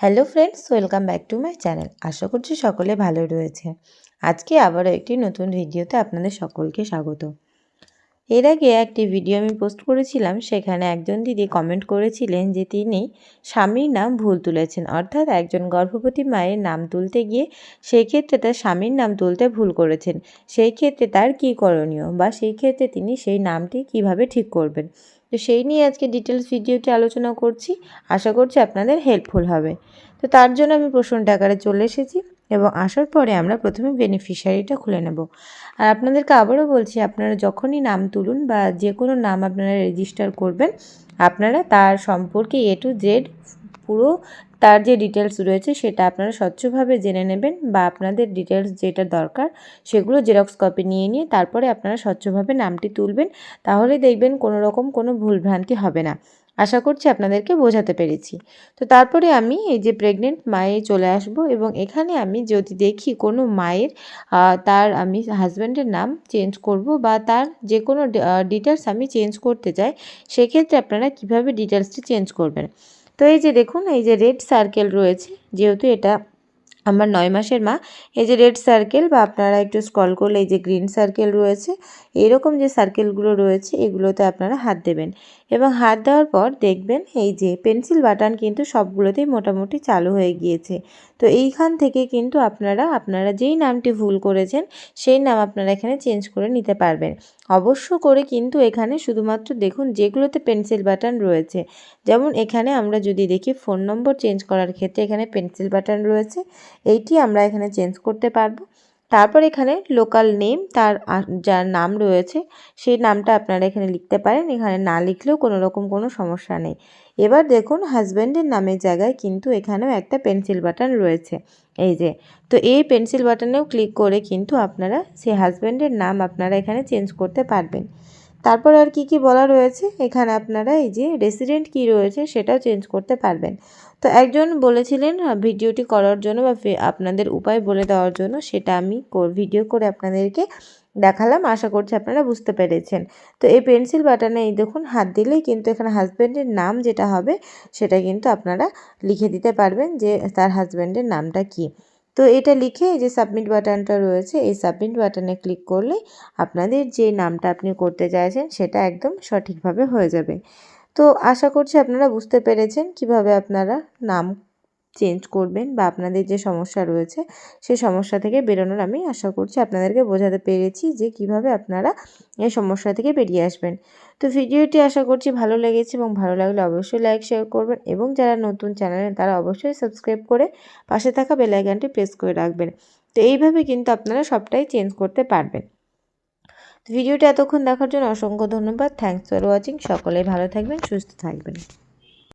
Hello friends welcome back to my channel আশা করছি সকলে ভালো রয়েছে। আজকে আবারও একটি নতুন ভিডিওতে আপনাদের সকলকে স্বাগত। এর আগে একটি ভিডিও আমি পোস্ট করেছিলাম, সেখানে একজন দিদি কমেন্ট করেছিলেন যে তিনি স্বামীর নাম ভুল তুলেছেন। অর্থাৎ একজন গর্ভবতী মায়ের নাম তুলতে গিয়ে সেই ক্ষেত্রে তার স্বামীর নাম তুলতে ভুল করেছেন। সেই ক্ষেত্রে তার কী করণীয় বা সেই ক্ষেত্রে তিনি সেই নামটি কীভাবে ঠিক করবেন? তো সেই নিয়ে আজকে ডিটেলস ভিডিওটি আলোচনা করছি। আশা করছি আপনাদের হেল্পফুল হবে। তো তার জন্য আমি প্রশ্নটা আকারে চলে এসেছি। এবং আসার পরে আমরা প্রথমে বেনিফিশিয়ারিটা খুলে নেব। আর আপনাদেরকে আবারও বলছি, আপনারা যখনই নাম তুলুন বা যে কোনো নাম আপনারা রেজিস্টার করবেন, আপনারা তার সম্পর্কে এ টু জেড পুরো তার যে ডিটেলস রয়েছে সেটা আপনারা স্বচ্ছভাবে জেনে নেবেন বা আপনাদের ডিটেলস যেটা দরকার সেগুলো জেরক্স কপি নিয়ে নিয়ে তারপরে আপনারা স্বচ্ছভাবে নামটি তুলবেন, তাহলে দেখবেন কোনো রকম কোনো ভুলভ্রান্তি হবে না। আশা করছি আপনাদেরকে বোঝাতে পেরেছি। তো তারপরে আমি এই যে প্রেগনেন্ট মায়ে চলে আসব এবং এখানে আমি যদি দেখি কোনো মায়ের তার আমি হাজব্যান্ডের নাম চেঞ্জ করব বা তার যে কোনো ডিটেলস আমি চেঞ্জ করতে চাই, সেক্ষেত্রে আপনারা কীভাবে ডিটেলসটি চেঞ্জ করবেন? তো এই যে দেখুন এই যে রেড সার্কেল রয়েছে যেহেতু এটা আমার নয় মাসের মা, এই যে রেড সার্কেল বা আপনারা একটু স্ক্রল করলে এই যে গ্রিন সার্কেল রয়েছে, এরকম যে সার্কেলগুলো রয়েছে, এগুলোতে আপনারা হাত দেবেন। এবং হাত দেওয়ার পর দেখবেন এই যে পেন্সিল বাটন কিন্তু সবগুলোতেই মোটামুটি চালু হয়ে গিয়েছে। তো এইখান থেকে কিন্তু আপনারা আপনারা যেই নামটি ভুল করেছেন, সেই নাম আপনারা এখানে চেঞ্জ করে নিতে পারবেন। অবশ্য করে কিন্তু এখানে শুধুমাত্র দেখুন যেগুলোতে পেন্সিল বাটন রয়েছে, যেমন এখানে আমরা যদি দেখি ফোন নম্বর চেঞ্জ করার ক্ষেত্রে এখানে পেন্সিল বাটন রয়েছে এইটি আমরা এখানে চেঞ্জ করতে পারব। তারপর এখানে লোকাল নেম তার যার নাম রয়েছে, সেই নামটা আপনারা এখানে লিখতে পারেন। এখানে না লিখলেও কোনো রকম কোনো সমস্যা নেই। এবার দেখুন হাজব্যান্ডের নামের জায়গায় কিন্তু এখানেও একটা পেন্সিল বাটন রয়েছে। এই যে, তো এই পেন্সিল বাটনেও ক্লিক করে কিন্তু আপনারা সেই হাজব্যান্ডের নাম আপনারা এখানে চেঞ্জ করতে পারবেন। তারপর আর কি কি বলা রয়েছে? এখানে আপনারা এই যে রেসিডেন্ট কি রয়েছে সেটাও চেঞ্জ করতে পারবেন। তো একজন বলেছিলেন ভিডিওটি করার জন্য বা আপনাদের উপায় বলে দেওয়ার জন্য সেটা আমি ভিডিও করে আপনাদেরকে দেখালাম। আশা করছি আপনারা বুঝতে পেরেছেন। তো এই পেন্সিল বাটনে এই দেখুন, হাত দিলেই কিন্তু এখানে হাজব্যান্ডের নাম যেটা হবে, সেটা কিন্তু আপনারা লিখে দিতে পারবেন যে তার হাজব্যান্ডের নামটা কী। তো এটা লিখে যে সাবমিট বাটনটা রয়েছে, এই সাবমিট বাটনে ক্লিক করলে আপনাদের যে নামটা আপনি করতে চাইছেন সেটা একদম সঠিকভাবে হয়ে যাবে। তো আশা করছি আপনারা বুঝতে পেরেছেন কীভাবে আপনারা নাম চেঞ্জ করবেন বা আপনাদের যে সমস্যা রয়েছে সেই সমস্যা থেকে বেরোনোর আমি আশা করছি আপনাদেরকে বোঝাতে পেরেছি যে কীভাবে আপনারা এই সমস্যা থেকে বেরিয়ে আসবেন। তো ভিডিওটি আশা করছি ভালো লেগেছে এবং ভালো লাগলে অবশ্যই লাইক, শেয়ার করবেন এবং যারা নতুন চ্যানেলে তারা অবশ্যই সাবস্ক্রাইব করে পাশে থাকা বেলাইকানটি প্রেস করে রাখবেন। তো এইভাবে কিন্তু আপনারা সবটাই চেঞ্জ করতে পারবেন। ভিডিওটি এতক্ষণ দেখার জন্য অসংখ্য ধন্যবাদ। থ্যাংকস ফর ওয়াচিং সকলেই ভালো থাকবেন, সুস্থ থাকবেন।